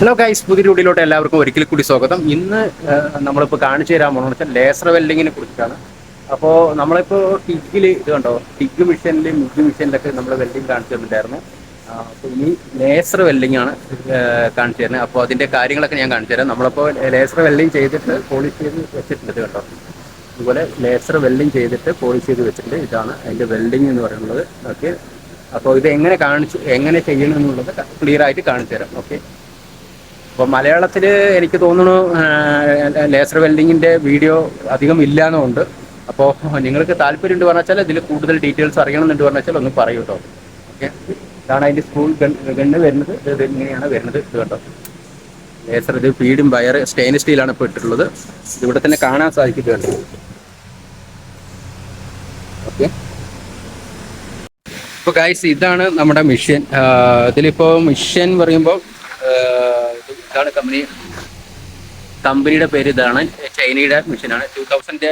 Hello guys പുതിയ വീഡിയോയിലോട്ട് എല്ലാവർക്കും ഒരിക്കൽ കൂടി സ്വാഗതം. ഇന്ന് നമ്മളിപ്പോൾ കാണിച്ചു തരാൻ പോകണമെന്ന് വെച്ചാൽ ലേസർ വെൽഡിങ്ങിനെ കുറിച്ചാണ് അപ്പോൾ നമ്മളിപ്പോൾ ടിഗിൽ ഇത് കണ്ടോ? ടിഗ് മിഷനിലും മിഗ് മിഷനിലൊക്കെ നമ്മൾ വെൽഡിങ് കാണിച്ചു തന്നിട്ടുണ്ടായിരുന്നു. അപ്പോൾ ഇനി ലേസർ വെൽഡിംഗ് ആണ് കാണിച്ചു തരുന്നത്. അപ്പോൾ അതിന്റെ കാര്യങ്ങളൊക്കെ ഞാൻ കാണിച്ചു തരാം. നമ്മളിപ്പോൾ ലേസർ വെൽഡിങ് ചെയ്തിട്ട് പോളിഷ് ചെയ്ത് വെച്ചിട്ടുണ്ട് ഇത് കണ്ടോ? അതുപോലെ ലേസർ വെൽഡിങ് ചെയ്തിട്ട് പോളിഷ് ചെയ്ത് വെച്ചിട്ടുണ്ട്. ഇതാണ് അതിന്റെ വെൽഡിങ് എന്ന് പറയുന്നത്. ഓക്കെ അപ്പോൾ ഇത് എങ്ങനെ കാണിച്ചു എങ്ങനെ ചെയ്യണം എന്നുള്ളത് ക്ലിയർ ആയിട്ട് കാണിച്ചു തരാം. ഓക്കെ അപ്പോൾ മലയാളത്തിൽ എനിക്ക് തോന്നുന്നു ലേസർ വെൽഡിങ്ങിന്റെ വീഡിയോ അധികം ഇല്ലാന്നുണ്ട്. അപ്പോൾ നിങ്ങൾക്ക് താല്പര്യമുണ്ട് പറഞ്ഞാൽ ഇതിൽ കൂടുതൽ ഡീറ്റെയിൽസ് അറിയണമെന്നുണ്ട് പറഞ്ഞാൽ ഒന്ന് പറയൂ കേട്ടോ ഓക്കെ? ഇതാണ് അതിന്റെ സ്കൂൾ ഗൺ ഗണ്ണ് വരുന്നത്. ഇത് ഇങ്ങനെയാണ് വരുന്നത്. ഇത് കേട്ടോ ലേസർ ഇത് ഫീഡും വയർ സ്റ്റെയിൻലെസ് സ്റ്റീലാണ് ഇപ്പോൾ ഇട്ടിട്ടുള്ളത്. ഇവിടെ തന്നെ കാണാൻ സാധിക്കും ഇപ്പൊ ഗൈസ് ഇതാണ് നമ്മുടെ മിഷ്യൻ ഇതിലിപ്പോൾ മിഷ്യൻ പറയുമ്പോൾ ഇതാണ് കമ്പനി കമ്പനിയുടെ പേര് ഇതാണ്. ചൈനയുടെ മെഷീനാണ് ടു തൗസൻഡ്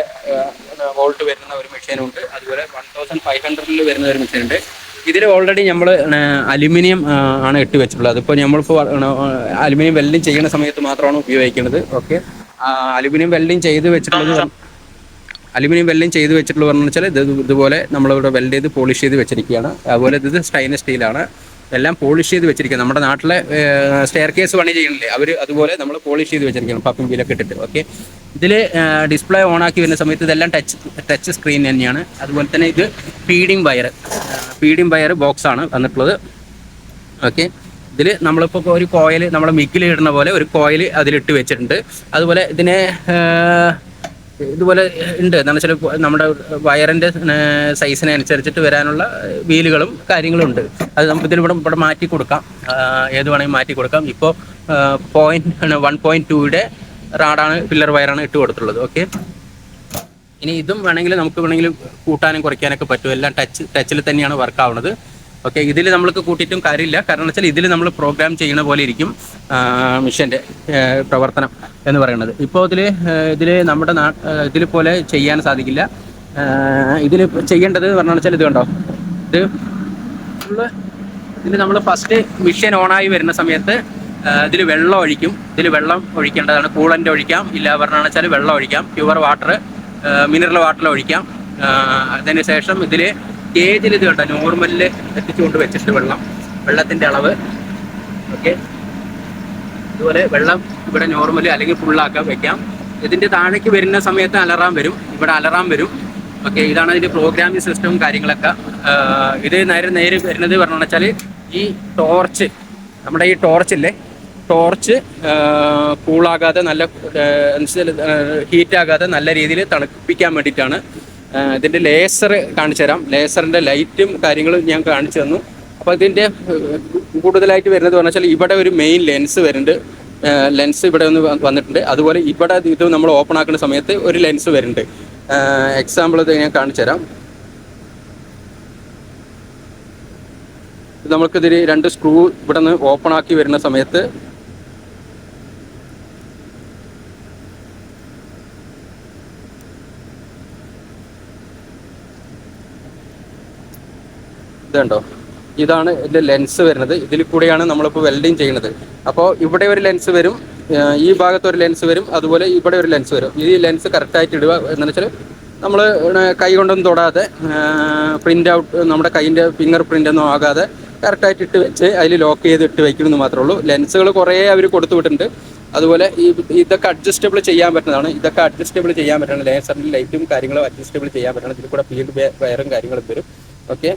വോൾട്ട് വരുന്ന ഒരു മെഷീനുണ്ട് അതുപോലെ വൺ തൗസൻഡ് ഫൈവ് ഹൺഡ്രഡിൽ വരുന്ന ഒരു മെഷീനുണ്ട് ഇതിൽ ഓൾറെഡി നമ്മൾ അലുമിനിയം ആണ് ഇട്ട് വെച്ചിട്ടുള്ളത്. അതിപ്പോൾ നമ്മളിപ്പോൾ അലുമിനിയം വെൽഡിങ് ചെയ്യുന്ന സമയത്ത് മാത്രമാണ് ഉപയോഗിക്കുന്നത്. ഓക്കെ അലുമിനിയം വെൽഡിങ് ചെയ്ത് വെച്ചിട്ടുള്ളത് അലുമിനിയം വെൽഡിങ് ചെയ്ത് വെച്ചിട്ടുള്ളത് പറഞ്ഞു വെച്ചാൽ ഇത് ഇതുപോലെ നമ്മളിവിടെ വെൽഡ് ചെയ്ത് പോളിഷ് ചെയ്ത് വെച്ചിരിക്കുകയാണ്. അതുപോലെ ഇത് സ്റ്റൈനസ് സ്റ്റീലാണ് എല്ലാം പോളിഷ് ചെയ്ത് വെച്ചിരിക്കുന്നത് നമ്മുടെ നാട്ടിലെ സ്റ്റെയർ കേസ് പണി ചെയ്യണില്ലേ? അവർ അതുപോലെ നമ്മൾ പോളിഷ് ചെയ്ത് വെച്ചിരിക്കണം പപ്പിംഗ് വീലൊക്കെ ഇട്ടിട്ട്. ഓക്കെ ഇതിൽ ഡിസ്പ്ലേ ഓൺ ആക്കി വരുന്ന സമയത്ത് ഇതെല്ലാം ടച്ച് ടച്ച് സ്ക്രീൻ തന്നെയാണ്. അതുപോലെ തന്നെ ഇത് feeding wire feeding wire box ആണ് വന്നിട്ടുള്ളത്. ഓക്കെ ഇതിൽ നമ്മളിപ്പോൾ ഒരു കോയിൽ നമ്മൾ മിഗിൽ ഇടുന്ന പോലെ ഒരു കോയിൽ അതിലിട്ട് വെച്ചിട്ടുണ്ട്. അതുപോലെ ഇതിനെ ഇതുപോലെ ഉണ്ട്. എന്താണെന്ന് വെച്ചാൽ നമ്മുടെ വയറിന്റെ സൈസിനെ അനുസരിച്ചിട്ട് വരാനുള്ള വീലുകളും കാര്യങ്ങളും ഉണ്ട് അത് നമുക്ക് ഇതിൽ ഇവിടെ ഇവിടെ മാറ്റി കൊടുക്കാം. ഏത് വേണമെങ്കിൽ മാറ്റി കൊടുക്കാം. ഇപ്പോൾ പോയിന്റ് വൺ പോയിന്റ് ടൂയുടെ റാഡാണ് പില്ലർ വയറാണ് ഇട്ട് കൊടുത്തിട്ടുള്ളത്. ഓക്കെ ഇനി ഇതും വേണമെങ്കിൽ നമുക്ക് വേണമെങ്കിൽ കൂട്ടാനും കുറയ്ക്കാനൊക്കെ പറ്റും. എല്ലാം ടച്ച് ടച്ചിൽ തന്നെയാണ് വർക്ക് ആവുന്നത്. ഓക്കെ ഇതിൽ നമ്മൾക്ക് കൂട്ടിയിട്ടും കാര്യമില്ല. കാരണം വെച്ചാൽ ഇതിൽ നമ്മൾ പ്രോഗ്രാം ചെയ്യുന്ന പോലെ ഇരിക്കും മിഷന്റെ പ്രവർത്തനം എന്ന് പറയുന്നത്. ഇപ്പോൾ ഇതിൽ ഇതിൽ നമ്മുടെ നാ ഇതിൽ പോലെ ചെയ്യാൻ സാധിക്കില്ല. ഇതിൽ ചെയ്യേണ്ടത് പറഞ്ഞു വെച്ചാൽ ഇത് കണ്ടോ? ഇത് ഇതിൽ നമ്മൾ ഫസ്റ്റ് മിഷൻ ഓണായി വരുന്ന സമയത്ത് ഇതിൽ വെള്ളം ഒഴിക്കും. ഇതിൽ വെള്ളം ഒഴിക്കേണ്ടതാണ്. കൂളന്റ് ഒഴിക്കാം. ഇല്ല പറഞ്ഞാൽ വെച്ചാൽ വെള്ളം ഒഴിക്കാം. പ്യുവർ വാട്ടർ മിനറൽ വാട്ടർ ഒഴിക്കാം. അതിന് ശേഷം ഇതിൽ ഗേജിൽ ഇത് വേണ്ട നോർമലിൽ എത്തിച്ചുകൊണ്ട് വെച്ചിട്ട് വെള്ളം. വെള്ളത്തിന്റെ അളവ്. ഓക്കെ അതുപോലെ വെള്ളം ഇവിടെ നോർമലി അല്ലെങ്കിൽ ഫുള്ളാക്കാൻ വെക്കാം. ഇതിന്റെ താഴേക്ക് വരുന്ന സമയത്ത് അലറാം വരും. ഇവിടെ അലറാം വരും. ഓക്കെ ഇതാണ് ഇതിന്റെ പ്രോഗ്രാമിംഗ് സിസ്റ്റവും കാര്യങ്ങളൊക്കെ. ഇത് നേരെ നേരെ വരുന്നത് പറഞ്ഞു വെച്ചാൽ ഈ ടോർച്ച് നമ്മുടെ ഈ ടോർച്ച് ഇല്ലേ? ടോർച്ച് കൂളാകാതെ നല്ല ഹീറ്റാകാതെ നല്ല രീതിയിൽ തണുപ്പിക്കാൻ വേണ്ടിയിട്ടാണ് ഇതിന്റെ ലേസർ കാണിച്ചു തരാം. ലേസറിന്റെ ലൈറ്റും കാര്യങ്ങളും ഞാൻ കാണിച്ചു തന്നു. അപ്പോൾ ഇതിന്റെ കൂടുതലായിട്ട് വരുന്നത് പറഞ്ഞാൽ വെച്ചാൽ ഇവിടെ ഒരു മെയിൻ ലെൻസ് വരുന്നുണ്ട്. ലെൻസ് ഇവിടെ ഒന്ന് വന്നിട്ടുണ്ട്. അതുപോലെ ഇവിടെ ഇത് നമ്മൾ ഓപ്പൺ ആക്കുന്ന സമയത്ത് ഒരു ലെൻസ് വരുന്നുണ്ട്. എക്സാമ്പിൾ ഇത് ഞാൻ കാണിച്ചു തരാം. നമുക്കിതിൽ രണ്ട് സ്ക്രൂ ഇവിടെ നിന്ന് ഓപ്പൺ ആക്കി വരുന്ന സമയത്ത് ഇതുണ്ടോ ഇതാണ് ഇതിന്റെ ലെൻസ് വരുന്നത്. ഇതിൽ കൂടെയാണ് നമ്മളിപ്പോൾ വെൽഡിങ് ചെയ്യുന്നത്. അപ്പോൾ ഇവിടെ ഒരു ലെൻസ് വരും ഈ ഭാഗത്ത് ഒരു ലെൻസ് വരും അതുപോലെ ഇവിടെ ഒരു ലെൻസ് വരും. ഈ ലെൻസ് കറക്റ്റായിട്ട് ഇടുക എന്ന് വെച്ചാൽ നമ്മൾ കൈ കൊണ്ടൊന്നും തൊടാതെ പ്രിന്റ് ഔട്ട് നമ്മുടെ കൈയിന്റെ ഫിംഗർ പ്രിന്റ് ഒന്നും ആകാതെ കറക്റ്റായിട്ട് ഇട്ട് വെച്ച് അതിൽ ലോക്ക് ചെയ്ത് ഇട്ട് വെക്കണമെന്ന് മാത്രമേ ഉള്ളൂ. ലെൻസുകൾ കുറേ അവർ കൊടുത്തു വിട്ടിട്ടുണ്ട്. അതുപോലെ ഈ ഇതൊക്കെ അഡ്ജസ്റ്റബിൾ ചെയ്യാൻ പറ്റുന്നതാണ്. ഇതൊക്കെ അഡ്ജസ്റ്റബിൾ ചെയ്യാൻ പറ്റുന്ന ലേസറിന്റെ ലൈറ്റും കാര്യങ്ങളും അഡ്ജസ്റ്റബിൾ ചെയ്യാൻ പറ്റണം ഇതിൽ കൂടെ ഫീൽഡ് വയറും കാര്യങ്ങളും വരും. ഓക്കെ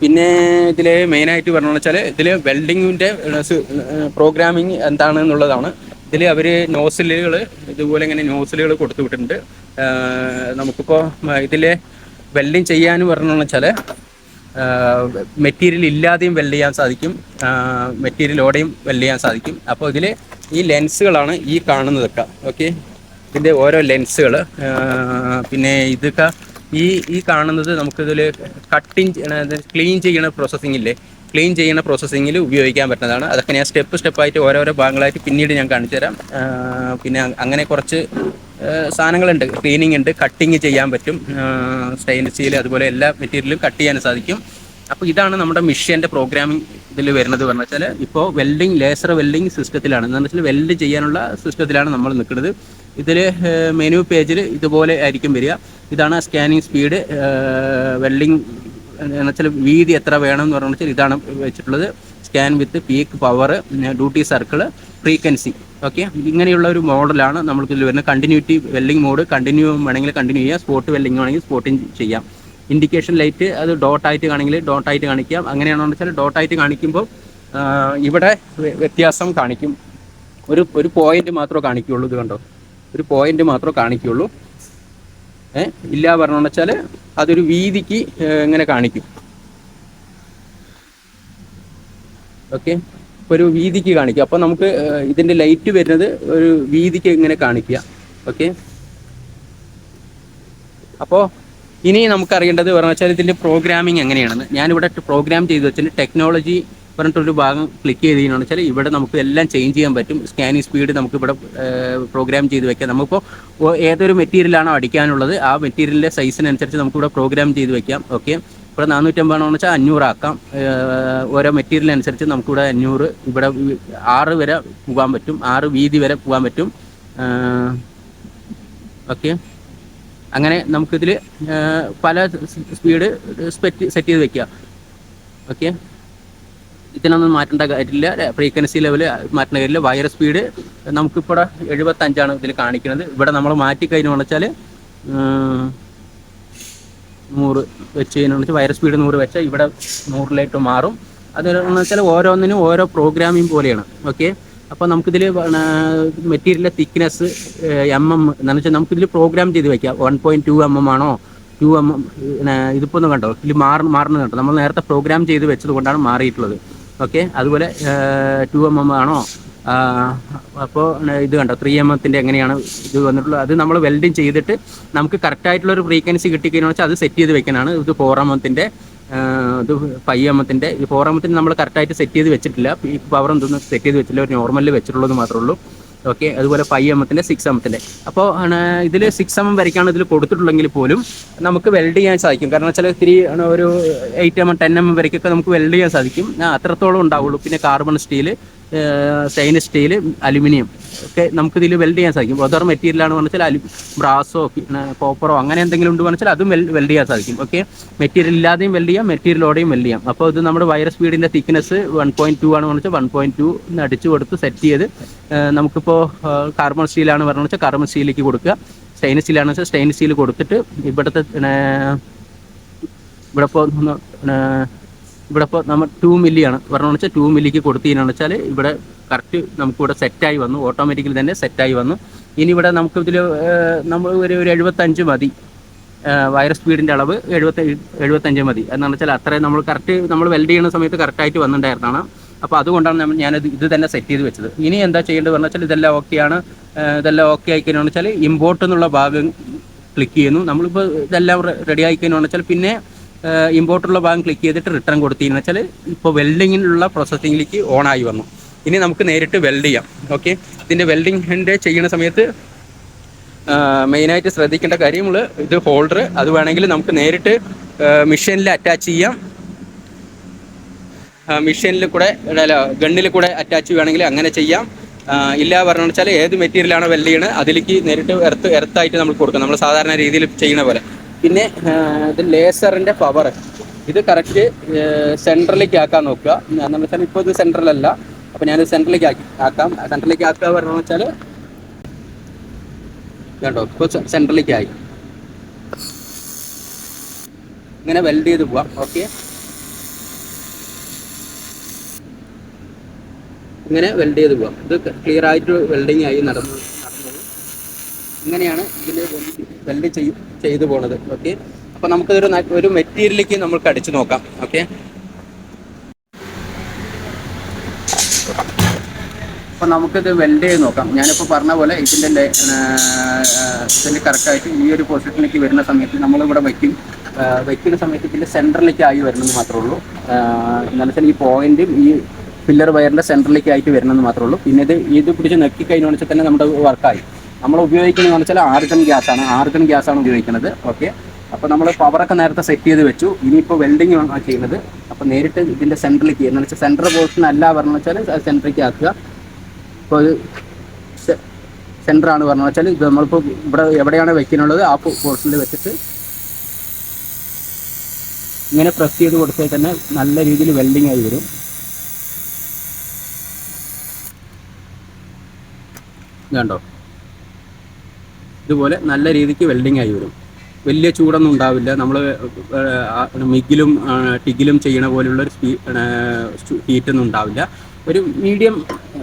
പിന്നെ ഇതിൽ മെയിനായിട്ട് പറഞ്ഞു വെച്ചാൽ ഇതിൽ വെൽഡിങ്ങിന്റെ പ്രോഗ്രാമിംഗ് എന്താണെന്നുള്ളതാണ്. ഇതിൽ അവർ നോസിലുകൾ ഇതുപോലെ ഇങ്ങനെ നോസിലുകൾ കൊടുത്തു വിട്ടിട്ടുണ്ട്. നമുക്കിപ്പോൾ ഇതിൽ വെൽഡിങ് ചെയ്യാന്ന് പറഞ്ഞു വെച്ചാൽ മെറ്റീരിയൽ ഇല്ലാതെയും വെൽഡ് ചെയ്യാൻ സാധിക്കും. മെറ്റീരിയലോടെയും വെൽഡ് ചെയ്യാൻ സാധിക്കും. അപ്പോൾ ഇതിൽ ഈ ലെൻസുകളാണ് ഈ കാണുന്നതൊക്കെ. ഓക്കെ ഇതിന്റെ ഓരോ ലെൻസുകൾ പിന്നെ ഇതൊക്കെ ഈ ഈ കാണുന്നത് നമുക്കിതിൽ കട്ടിങ് ക്ലീൻ ചെയ്യുന്ന പ്രോസസ്സിംഗ് ഇല്ലേ? ക്ലീൻ ചെയ്യുന്ന പ്രോസസ്സിങ്ങിൽ ഉപയോഗിക്കാൻ പറ്റുന്നതാണ്. അതൊക്കെ ഞാൻ സ്റ്റെപ്പ് സ്റ്റെപ്പായിട്ട് ഓരോരോ ഭാഗങ്ങളായിട്ട് പിന്നീട് ഞാൻ കാണിച്ചു തരാം. പിന്നെ അങ്ങനെ കുറച്ച് സാധനങ്ങളുണ്ട്. ക്ലീനിങ് ഉണ്ട്. കട്ടിങ് ചെയ്യാൻ പറ്റും. സ്റ്റെയിൻലെസ് സ്റ്റീൽ അതുപോലെ എല്ലാ മെറ്റീരിയലും കട്ട് ചെയ്യാൻ സാധിക്കും. അപ്പോൾ ഇതാണ് നമ്മുടെ മിഷ്യന്റെ പ്രോഗ്രാമിംഗ് ഇതിൽ വരുന്നത് പറഞ്ഞു വെച്ചാൽ ഇപ്പോൾ വെൽഡിങ് ലേസർ വെൽഡിങ് സിസ്റ്റത്തിലാണ് എന്ന് വെച്ചാൽ വെൽഡ് ചെയ്യാനുള്ള സിസ്റ്റത്തിലാണ് നമ്മൾ നിൽക്കുന്നത്. ഇതിൽ മെനു പേജിൽ ഇതുപോലെ ആയിരിക്കും വരിക. ഇതാണ് സ്കാനിങ് സ്പീഡ് വെൽഡിങ് എന്ന് വെച്ചാൽ വീതി എത്ര വേണം എന്ന് പറഞ്ഞു വെച്ചാൽ ഇതാണ് വെച്ചിട്ടുള്ളത്. Scan with peak power duty circle frequency okay ഇങ്ങനെയുള്ള ഒരു മോഡലാണ് നമ്മൾക്ക് ഇതിൽ വരുന്നത്. കണ്ടിന്യൂറ്റി വെൽഡിംഗ് മോഡ് കണ്ടിന്യൂ വേണമെങ്കിൽ കണ്ടിന്യൂ ചെയ്യാം. സ്പോട്ട് വെൽഡിംഗ് വേണമെങ്കിൽ സ്പോട്ടിങ് ചെയ്യാം. ഇൻഡിക്കേഷൻ ലൈറ്റ് അത് ഡോട്ടായിട്ട് കാണിക്കില്ല ഡോട്ടായിട്ട് കാണിക്കാം. അങ്ങനെയാണെന്ന് വെച്ചാൽ ഡോട്ടായിട്ട് കാണിക്കുമ്പോൾ ഇവിടെ വ്യ- വ്യത്യാസം കാണിക്കും. ഒരു ഒരു പോയിന്റ് മാത്രമേ കാണിക്കുകയുള്ളൂ ഇത് കണ്ടോ? ഒരു പോയിന്റ് മാത്രമേ കാണിക്കുകയുള്ളൂ ഏ ഇല്ല പറഞ്ഞു വെച്ചാൽ അതൊരു വീതിക്ക് ഇങ്ങനെ കാണിക്കും. ഓക്കെ? ഒരു വീതിക്ക് കാണിക്കുക അപ്പോൾ നമുക്ക് ഇതിന്റെ ലൈറ്റ് വരുന്നത് ഒരു വീതിക്ക് ഇങ്ങനെ കാണിക്കുക. ഓക്കെ? അപ്പോൾ ഇനി നമുക്കറിയേണ്ടത് പറഞ്ഞു വെച്ചാൽ ഇതിന്റെ പ്രോഗ്രാമിംഗ് എങ്ങനെയാണെന്ന്. ഞാനിവിടെ പ്രോഗ്രാം ചെയ്ത് വെച്ചാൽ ടെക്നോളജി പറഞ്ഞിട്ടൊരു ഭാഗം ക്ലിക്ക് ചെയ്ത് കഴിഞ്ഞാൽ വെച്ചാൽ ഇവിടെ നമുക്ക് എല്ലാം ചേഞ്ച് ചെയ്യാൻ പറ്റും. സ്കാനിങ് സ്പീഡ് നമുക്ക് ഇവിടെ പ്രോഗ്രാം ചെയ്ത് വെക്കാം. നമുക്കിപ്പോൾ ഏതൊരു മെറ്റീരിയലാണോ അടിക്കാനുള്ളത് ആ മെറ്റീരിയലിന്റെ സൈസിനനുസരിച്ച് നമുക്കിവിടെ പ്രോഗ്രാം ചെയ്ത് വെക്കാം. ഓക്കെ ഇവിടെ നാനൂറ്റമ്പതാണെന്ന് വെച്ചാൽ അഞ്ഞൂറാക്കാം ഓരോ മെറ്റീരിയൽ അനുസരിച്ച് നമുക്കിവിടെ അഞ്ഞൂറ് ഇവിടെ ആറ് വരെ പോകാൻ പറ്റും. ആറ് വീതി വരെ പോകാൻ പറ്റും. ഓക്കെ അങ്ങനെ നമുക്കിതിൽ പല സ്പീഡ് സ്പെറ്റ് സെറ്റ് ചെയ്ത് വെക്കുക ഓക്കെ? ഇതിനൊന്നും മാറ്റേണ്ട കാര്യമില്ല. ഫ്രീക്വൻസി ലെവൽ മാറ്റേണ്ട കാര്യമില്ല. വയർ സ്പീഡ് നമുക്കിപ്പോൾ എഴുപത്തഞ്ചാണ് ഇതിൽ കാണിക്കുന്നത് ഇവിടെ നമ്മൾ മാറ്റി കഴിഞ്ഞു വെച്ചാൽ നൂറ് വെച്ച് കഴിഞ്ഞാൽ വയർ സ്പീഡ് നൂറ് വെച്ചാൽ ഇവിടെ നൂറിലേക്ക് മാറും. അതെന്ന് വെച്ചാൽ ഓരോന്നിനും ഓരോ പ്രോഗ്രാമിംഗ് പോലെയാണ്. ഓക്കെ? അപ്പോൾ നമുക്കിതിൽ മെറ്റീരിയലിന്റെ തിക്നെസ് എം എം എന്ന് വെച്ചാൽ നമുക്കിതിൽ പ്രോഗ്രാം ചെയ്ത് വെക്കാം. One point two M M ആണോ ടു എം എം ഇതിപ്പോൾ ഒന്ന് കണ്ടോ? ഇതിൽ മാറി മാറുന്നത് കണ്ടോ? നമ്മൾ നേരത്തെ പ്രോഗ്രാം ചെയ്ത് വെച്ചത് കൊണ്ടാണ് മാറിയിട്ടുള്ളത്. ഓക്കെ? അതുപോലെ ടു എം എം ആണോ? അപ്പോൾ ഇത് കണ്ടോ? ത്രീ എം എത്തിന്റെ എങ്ങനെയാണ് ഇത് വന്നിട്ടുള്ളത്? അത് നമ്മൾ വെൽഡിങ് ചെയ്തിട്ട് നമുക്ക് കറക്റ്റ് ആയിട്ടുള്ള ഒരു ഫ്രീക്വൻസി കിട്ടിക്കഴിഞ്ഞാൽ അത് സെറ്റ് ചെയ്ത് വെക്കാനാണ് ഇത് ഫോർ എം എത്തിന്റെ ഇത് എത്തിന്റെ ഈ എത്തിന് നമ്മൾ കറക്റ്റായിട്ട് സെറ്റ് ചെയ്ത് വെച്ചിട്ടില്ല. ഈ പവർ എന്തൊന്നും സെറ്റ് ചെയ്ത് വെച്ചില്ല ഒരു നോർമലിൽ വെച്ചിട്ടുള്ളത് മാത്രമേ ഉള്ളൂ. ഓക്കെ അതുപോലെ ഫൈവ് എം എത്തിന്റെ സിക്സ് എമ്മത്തിന്റെ അപ്പോൾ ഇതിൽ സിക്സ് എം എം വരയ്ക്കാണ് ഇതിൽ കൊടുത്തിട്ടുള്ളെങ്കിൽ പോലും നമുക്ക് വെൽഡ് ചെയ്യാൻ സാധിക്കും. കാരണം വെച്ചാൽ ഇത്തിരി ഒരു എയ്റ്റ് എം ടെൻ എം വരയ്ക്കൊക്കെ നമുക്ക് വെൽഡ് ചെയ്യാൻ സാധിക്കും. അത്രത്തോളം ഉണ്ടാവുള്ളൂ. പിന്നെ carbon steel stainless steel aluminium ഒക്കെ നമുക്ക് ഇതിൽ വെൽഡ് ചെയ്യാൻ സാധിക്കും. അതർ മെറ്റീരിയൽ ആണ് പറഞ്ഞാൽ അലു ബ്രാസോ കോപ്പറോ അങ്ങനെ എന്തെങ്കിലും ഉണ്ട് പറഞ്ഞാൽ അതും വെൽഡ് ചെയ്യാൻ സാധിക്കും. ഓക്കെ മെറ്റീരിയൽ ഇല്ലാതെയും വെൽഡ് ചെയ്യാം മെറ്റീരിയലോടെയും വെൽഡ് ചെയ്യാം. അപ്പോൾ ഇത് നമ്മുടെ വൈറസ് സ്പീഡിന്റെ തിക്നെസ് വൺ പോയിന്റ് ടു ആണ് പറഞ്ഞാൽ വൺ പോയിന്റ് ടു അടിച്ചു കൊടുത്ത് സെറ്റ് ചെയ്ത് നമുക്കിപ്പോൾ കാർബൺ സ്റ്റീലാണ് പറഞ്ഞാൽ വെച്ചാൽ കാർബൺ സ്റ്റീലിലേക്ക് കൊടുക്കുക. സ്റ്റെയിൻലെസ് സ്റ്റീലാണെന്ന് വെച്ചാൽ സ്റ്റെയിൻലെസ് സ്റ്റീൽ കൊടുത്തിട്ട് ഇവിടുത്തെ ഇവിടെ ഇപ്പോൾ ഇവിടെ ഇപ്പോൾ നമ്മൾ ടു മില്ലിയാണ് പറഞ്ഞതെന്ന് വെച്ചാൽ ടു മില്ലിക്ക് കൊടുത്തതിനാണെന്ന് വെച്ചാൽ ഇവിടെ കറക്റ്റ് നമുക്കിവിടെ സെറ്റായി വന്നു. ഓട്ടോമാറ്റിക്കലി തന്നെ സെറ്റായി വന്നു. ഇനി ഇവിടെ നമുക്ക് ഇതിൽ നമ്മൾ ഒരു ഒരു എഴുപത്തഞ്ച് മതി. വയർ സ്പീഡിന്റെ അളവ് എഴുപത്തി എഴുപത്തഞ്ച് മതി. എന്താണെന്ന് വെച്ചാൽ അത്രയും നമ്മൾ കറക്റ്റ് നമ്മൾ വെൽഡ് ചെയ്യുന്ന സമയത്ത് കറക്റ്റായിട്ട് വന്നിട്ടുണ്ടായിരുന്നതാണ്. അപ്പോൾ അതുകൊണ്ടാണ് നമ്മൾ ഞാനത് ഇത് തന്നെ സെറ്റ് ചെയ്ത് വെച്ചത്. ഇനി എന്താ ചെയ്യേണ്ടത് പറഞ്ഞാൽ വെച്ചാൽ ഇതെല്ലാം ഓക്കെയാണ് ഇതെല്ലാം ഓക്കെ ആയിക്കഴിഞ്ഞാൽ വെച്ചാൽ ഇമ്പോർട്ട് എന്നുള്ള ഭാഗം ക്ലിക്ക് ചെയ്യുന്നു. നമ്മളിപ്പോൾ ഇതെല്ലാം റെഡി ആയിക്കഴിഞ്ഞാൽ വെച്ചാൽ പിന്നെ ഇമ്പോർട്ടുള്ള ഭാഗം ക്ലിക്ക് ചെയ്തിട്ട് റിട്ടേൺ കൊടുത്തിരുന്നു വെച്ചാൽ ഇപ്പോൾ വെൽഡിങ്ങിനുള്ള പ്രോസസ്സിങ്ങിലേക്ക് ഓൺ ആയി വന്നു. ഇനി നമുക്ക് നേരിട്ട് വെൽഡ് ചെയ്യാം. ഓക്കെ ഇതിന്റെ വെൽഡിങ്ങിന്റെ ചെയ്യുന്ന സമയത്ത് മെയിനായിട്ട് ശ്രദ്ധിക്കേണ്ട കാര്യങ്ങൾ ഇത് ഹോൾഡർ അത് വേണമെങ്കിൽ നമുക്ക് നേരിട്ട് മെഷീനിൽ അറ്റാച്ച് ചെയ്യാം. മെഷീനിൽ കൂടെ അല്ല ഗണ്ണിൽ കൂടെ അറ്റാച്ച് വേണമെങ്കിൽ അങ്ങനെ ചെയ്യാം. ഇല്ല പറഞ്ഞു വെച്ചാൽ ഏത് മെറ്റീരിയലാണ് വെൽഡ് ചെയ്യണത് അതിലേക്ക് നേരിട്ട് എർത്ത് എർത്തായിട്ട് നമ്മൾ കൊടുക്കാം. നമ്മൾ സാധാരണ രീതിയിൽ ചെയ്യുന്ന പോലെ. പിന്നെ ഇത് ലേസറിന്റെ പവർ ഇത് കറക്റ്റ് സെൻട്രലേക്ക് ആക്കാൻ നോക്കുക. എന്ന് വെച്ചാൽ ഇപ്പോൾ ഇത് സെൻട്രലല്ല അപ്പോൾ ഞാനിത് സെൻട്രലേക്ക് ആക്കി ആക്കാം. സെൻട്രലിലേക്ക് ആക്കുക പറഞ്ഞു വെച്ചാൽ കേട്ടോ ഇപ്പോൾ സെൻട്രലേക്ക് ആയി. ഇങ്ങനെ വെൽഡ് ചെയ്ത് പോവാം. ഓക്കെ ഇങ്ങനെ വെൽഡ് ചെയ്ത് പോവാം. ഇത് ക്ലിയർ ആയിട്ട് വെൽഡിങ് ആയി നടന്നു. ഇങ്ങനെയാണ് ഇതിൽ വെൽഡ് ചെയ്യും ചെയ്തു പോണത്. ഓക്കെ അപ്പോൾ നമുക്കതൊരു ഒരു മെറ്റീരിയലിലേക്ക് നമുക്ക് അടിച്ചു നോക്കാം. ഓക്കെ അപ്പോൾ നമുക്കിത് വെൽഡ് ചെയ്ത് നോക്കാം. ഞാനിപ്പോൾ പറഞ്ഞ പോലെ ഇതിന്റെ ഇതിന്റെ കറക്റ്റായിട്ട് ഈ ഒരു പൊസിഷനിലേക്ക് വരുന്ന സമയത്ത് നമ്മളിവിടെ വയ്ക്കും. വയ്ക്കുന്ന സമയത്ത് ഇതിന്റെ സെന്ററിലേക്ക് ആയി വരണമെന്ന് മാത്രമേ ഉള്ളൂ. എന്നാലും വെച്ചാൽ ഈ പോയിന്റും ഈ പില്ലർ വയറിന്റെ സെന്ററിലേക്ക് ആയിട്ട് വരണമെന്ന് മാത്രമേ ഉള്ളൂ. പിന്നെ ഇത് ഇത് പിടിച്ച് നെക്കി കഴിഞ്ഞാൽ തന്നെ നമ്മുടെ വർക്കായി നമ്മൾ ഉപയോഗിക്കുന്നതെന്ന് വെച്ചാൽ ആർഗൺ ഗ്യാസ് ആണ്. ആർഗൺ ഗ്യാസ് ആണ് ഉപയോഗിക്കുന്നത്. ഓക്കെ അപ്പോൾ നമ്മൾ പവറൊക്കെ നേരത്തെ സെറ്റ് ചെയ്ത് വെച്ചു. ഇനിയിപ്പോൾ വെൽഡിംഗ് ആണ് ചെയ്യുന്നത്. അപ്പോൾ നേരിട്ട് ഇതിന്റെ സെന്ററിലേക്ക് എന്ന് വെച്ചാൽ സെന്റർ പോർഷൻ അല്ല പറഞ്ഞു വെച്ചാൽ സെന്ററിലേക്ക് ആക്കുക. ഇപ്പോൾ സെന്റർ ആണ് പറഞ്ഞു വെച്ചാൽ ഇത് നമ്മളിപ്പോൾ ഇവിടെ എവിടെയാണ് വെക്കാനുള്ളത് ആ പോർഷനിൽ വെച്ചിട്ട് ഇങ്ങനെ പ്രസ് ചെയ്ത് കൊടുത്താൽ തന്നെ നല്ല രീതിയിൽ വെൽഡിംഗ് ആയി വരും. കണ്ടോ ഇതുപോലെ നല്ല രീതിക്ക് വെൽഡിംഗ് ആയി വരും. വലിയ ചൂടൊന്നും ഉണ്ടാവില്ല. നമ്മൾ മിഗിലും ടിഗിലും ചെയ്യണ പോലുള്ള ഒരു ഹീറ്റൊന്നും ഉണ്ടാവില്ല. ഒരു മീഡിയം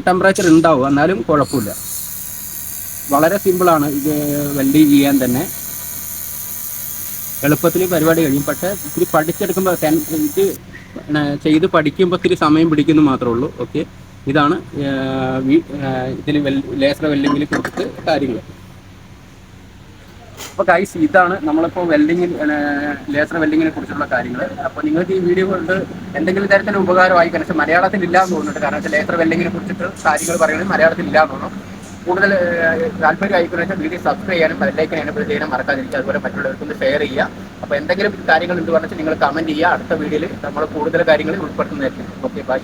ടെമ്പറേച്ചർ ഉണ്ടാവും. എന്നാലും കുഴപ്പമില്ല. വളരെ സിമ്പിളാണ് ഇത് വെൽഡിങ് ചെയ്യാൻ തന്നെ. എളുപ്പത്തിൽ പരിപാടി കഴിയും. പക്ഷേ ഇത്തിരി പഠിച്ചെടുക്കുമ്പോൾ ഇത് ചെയ്ത് പഠിക്കുമ്പോൾ ഇത്തിരി സമയം പിടിക്കുന്നു മാത്രമേ ഉള്ളൂ. ഓക്കെ ഇതാണ് ഇതിൽ ലേസർ വെൽഡിങ്ങിൽ കൊടുത്ത് കാര്യങ്ങൾ അപ്പോൾ ഗൈസ് ഇതാണ് നമ്മളിപ്പോൾ വെൽഡിങ്ങിൽ ലേസർ വെൽഡിങ്ങിനെ കുറിച്ചുള്ള കാര്യങ്ങൾ അപ്പോൾ നിങ്ങൾക്ക് ഈ വീഡിയോ കൊണ്ട് എന്തെങ്കിലും തരത്തിൽ ഉപകാരമായി കാരണം മലയാളത്തിൽ ഇല്ല എന്ന് തോന്നുന്നുണ്ട്. കാരണം ലേസർ വെൽഡിങ്ങിനെ കുറിച്ചിട്ട് കാര്യങ്ങൾ പറയുന്നത് മലയാളത്തിൽ ഇല്ല എന്ന് തോന്നുന്നു. കൂടുതൽ താല്പര്യം ആയിക്കോട്ടെ വീഡിയോ സബ്സ്ക്രൈബ് ചെയ്യാനും ബെല്ലൈക്കൻ എനബിൾ ചെയ്യാനും മറക്കാതിരിക്കുക. അതുപോലെ മറ്റുള്ളവർക്കൊന്ന് ഷെയർ ചെയ്യുക. അപ്പോൾ എന്തെങ്കിലും കാര്യങ്ങൾ എന്ന് പറഞ്ഞാൽ നിങ്ങൾ കമന്റ് ചെയ്യുക. അടുത്ത വീഡിയോയിൽ നമ്മൾ കൂടുതൽ കാര്യങ്ങൾ ഉൾപ്പെടുത്തുന്നതായിരിക്കും. Okay bye